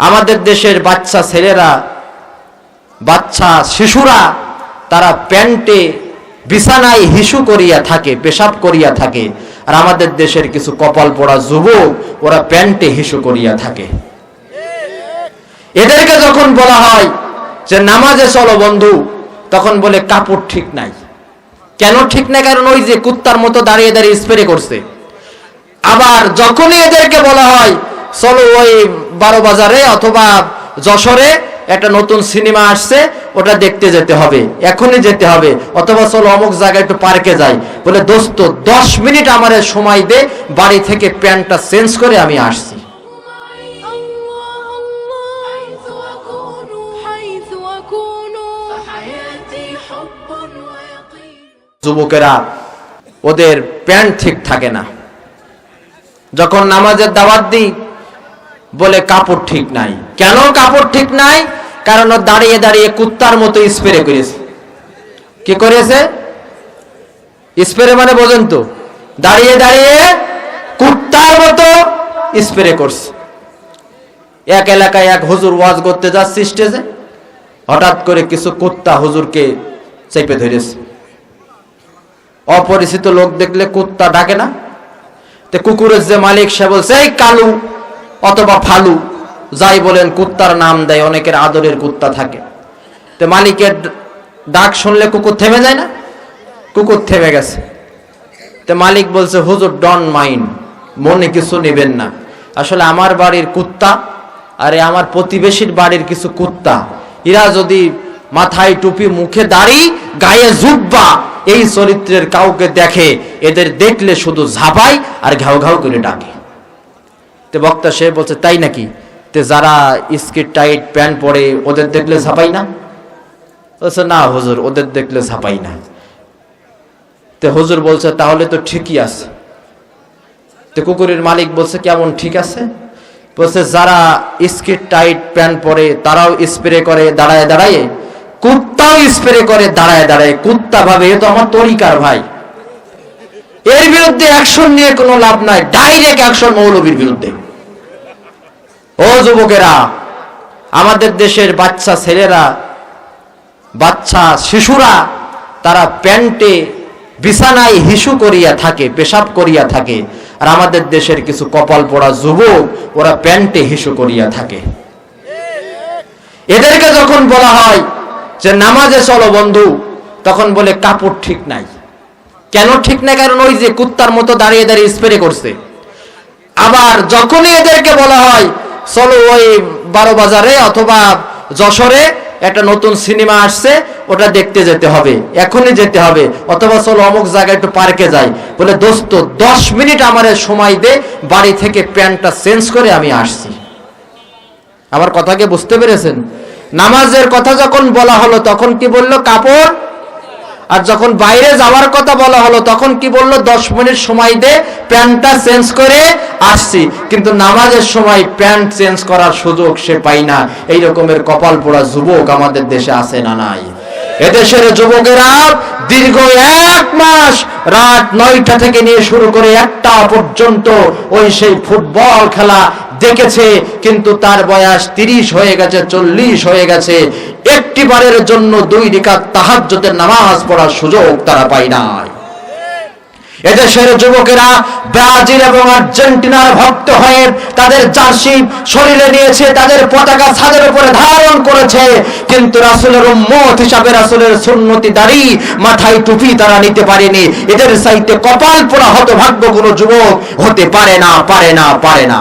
আমাদের দেশের বাচ্চা ছেলেরা, বাচ্চা শিশুরা, তারা প্যান্টে বিছানায় হিসু করিয়া থাকে, পেশাব করিয়া থাকে। আর আমাদের দেশের কিছু কপাল পড়া যুবক, ওরা প্যান্টে হিসু করিয়া থাকে। এদেরকে যখন বলা হয় যে নামাজে চলো বন্ধু, তখন বলে কাপড় ঠিক নাই। কেন ঠিক নাই? কারণ ওই যে কুত্তার মতো দাঁড়িয়ে দাঁড়িয়ে স্প্রে করছে। আবার যখনই এদেরকে বলা হয় চলো ওই বারো বাজারে অথবা যশোরে একটা নতুন সিনেমা আসছে, ওটা দেখতে যেতে হবে, এখনই যেতে হবে। অথবা চলো অমুক জায়গায় একটু পার্কে যাই। বলে, দোস্ত, দশ মিনিট আমার সময় দে, বাড়ি থেকে প্যান্টটা চেঞ্জ করে আমি আসছি। যুবকেরা, ওদের প্যান্ট ঠিক থাকে না। যখন নামাজের দাওয়াত দিই বলে কাপড় ঠিক নাই। কেন কাপড় ঠিক নাই? কারণ দাঁড়িয়ে দাঁড়িয়ে কুত্তার মতো স্প্রে করেছে। কি করেছে? স্প্রে মানে বোঝেন তো, দাঁড়িয়ে দাঁড়িয়ে কুত্তার মতো স্প্রে করছে। এক এলাকায় এক হুজুর ওয়াজ করতে যাচ্ছে স্টেজে হঠাৎ করে কিছু কুত্তা হুজুরকে চেপে ধরেছে। অপরিচিত লোক দেখলে কুত্তা ডাকে না। তে কুকুরের যে মালিক সে বলছে, এই কালু অথবা ফালু, যাই বলেন কুত্তার নাম দেয়, অনেকের আদরের কুত্তা থাকে। তো মালিকের ডাক শুনলে কুকুর থেমে যায় না? কুকুর থেমে গেছে। তো মালিক বলছে, হুজুর ডন মাইন্ড মনে কিছু নেবেন না। আসলে আমার বাড়ির কুত্তা, আরে আমার প্রতিবেশীর বাড়ির কিছু কুত্তা, এরা যদি মাথায় টুপি, মুখে দাড়ি, গায়ে জুব্বা, এই চরিত্রের কাউকে দেখে, এদের দেখলে শুধু ঝাপাই আর ঘাউ ঘাউ করে ডাকে। তে বক্তা সে বলছে, তাই নাকি? তে যারা স্কিট, টাইট, প্যান্ট পরে, ওদের দেখলে ঝাপাই না? বলছে, না হুজুর, ওদের দেখলে ঝাপাই না। তে হুজুর বলছে, তাহলে তো ঠিকই আছে। তে কুকুরের মালিক বলছে, কেমন ঠিক আছে? বলছে, যারা স্কিট, টাইট, প্যান্ট পরে, তারাও স্প্রে করে দাঁড়ায় দাঁড়ায়, কুত্তাও স্প্রে করে দাঁড়ায় দাঁড়ায়। কুত্তা ভাবে, এ তো আমার তরিকার ভাই। এর বিরুদ্ধে অ্যাকশন নিয়ে কোনো লাভ নাই। ডাইরেক্ট অ্যাকশন মৌলবীর বিরুদ্ধে। ও যুবকেরা, আমাদের দেশের বাচ্চা ছেলেরা, বাচ্চা শিশুরা, তারা প্যান্টে বিছানায় হিসু করিয়া থাকে, পেশাব করিয়া থাকে। আর আমাদের দেশের কিছু কপাল পড়া যুবক, ওরা প্যান্টে হিসু করিয়া থাকে। এদেরকে যখন বলা হয় যে নামাজে চলো বন্ধু, তখন বলে কাপড় ঠিক নাই। কেন ঠিক নাই? কারণ ওই যে কুত্তার মতো দাঁড়িয়ে দাঁড়িয়ে স্প্রে করছে। আবার যখনই এদেরকে বলা হয় চলো ওই বারো বাজারে অথবা যশোরে একটা নতুন সিনেমা আসছে, ওটা দেখতে যেতে হবে, এখনই যেতে হবে। অথবা চলো অমুক জায়গায় একটু পার্কে যাই। বলে, দোস্ত, দশ মিনিট আমার সময় দে, বাড়ি থেকে প্যান্টটা চেঞ্জ করে আমি আসছি। আমার কথাকে বুঝতে পেরেছেন? নামাজের কথা যখন বলা হলো, তখন কি বলল? কাপড় আর যখন বাইরে যাওয়ার কথা বলা হলো, তখন কি বলল? দশ মিনিট সময় দে, প্যান্টটা চেঞ্জ করে আসছি। কিন্তু নামাজের সময় প্যান্ট চেঞ্জ করার সুযোগ সে পাই না। এই রকমের কপাল পোড়া যুবক আমাদের দেশে আছে না নাই? এদেশের যুবকেরা দীর্ঘ এক মাস রাত নয়টা থেকে নিয়ে শুরু করে একটা পর্যন্ত ওই সেই ফুটবল খেলা দেখেছে, কিন্তু তার বয়স তিরিশ হয়ে গেছে, চল্লিশ হয়ে গেছে। একটি বারের জন্য দুই রিকাত তাহাজ্জুদের নামাজ পড়ার সুযোগ তারা পায় নাই। এদেশের যুবকেরা ব্রাজিল এবং আর্জেন্টিনার ভক্ত হয়ে তাদের শরীরে নিয়েছে, তাদের পতাকা ছাদের উপরে ধারণ করেছে। কিন্তু রাসুলের উম্মত হিসাবে রাসুলের সুন্নতি দাড়ি মাথায় টুপি তারা নিতে পারেনি। এদের সাইতে কপাল পোড়া হতভাগ্য কোনো যুবক হতে পারে না পারে না পারে না।